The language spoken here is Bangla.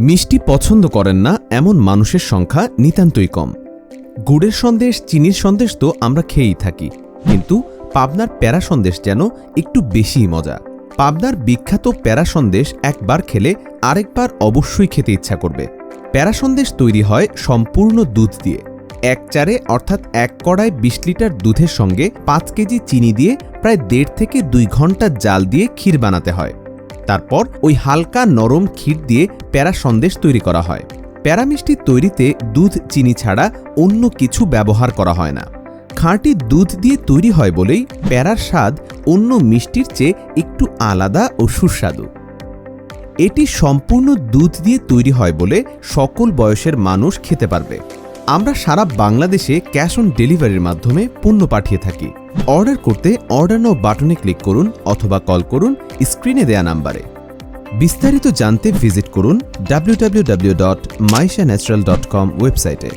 মিষ্টি পছন্দ করেন না এমন মানুষের সংখ্যা নিতান্তই কম। গুড়ের সন্দেশ, চিনির সন্দেশ তো আমরা খেয়েই থাকি। কিন্তু পাবনার প্যারা সন্দেশ যেন একটু বেশিই মজা। পাবনার বিখ্যাত প্যারা সন্দেশ একবার খেলে আরেকবার অবশ্যই খেতে ইচ্ছা করবে। প্যারা সন্দেশ তৈরি হয় সম্পূর্ণ দুধ দিয়ে। এক চারে অর্থাৎ এক কড়ায় বিশ লিটার দুধের সঙ্গে পাঁচ কেজি চিনি দিয়ে প্রায় দেড় থেকে দুই ঘণ্টা জাল দিয়ে ক্ষীর বানাতে হয়। তারপর ওই হালকা নরম ক্ষীর দিয়ে প্যারা সন্দেশ তৈরি করা হয়। প্যারা মিষ্টি তৈরিতে দুধ, চিনি ছাড়া অন্য কিছু ব্যবহার করা হয় না। খাঁটি দুধ দিয়ে তৈরি হয় বলেই প্যারার স্বাদ অন্য মিষ্টির চেয়ে একটু আলাদা ও সুস্বাদু। এটি সম্পূর্ণ দুধ দিয়ে তৈরি হয় বলে সকল বয়সের মানুষ খেতে পারবে। আমরা সারা বাংলাদেশে ক্যাশ অন ডেলিভারির মাধ্যমে পণ্য পাঠিয়ে থাকি। অর্ডার করতে অর্ডার নাও বাটনে ক্লিক করুন অথবা কল করুন স্ক্রিনে দেয়া নাম্বারে। বিস্তারিত জানতে ভিজিট করুন ডাব্লিউ ডাব্লিউ ডাব্লিউ ডট ওয়েবসাইটে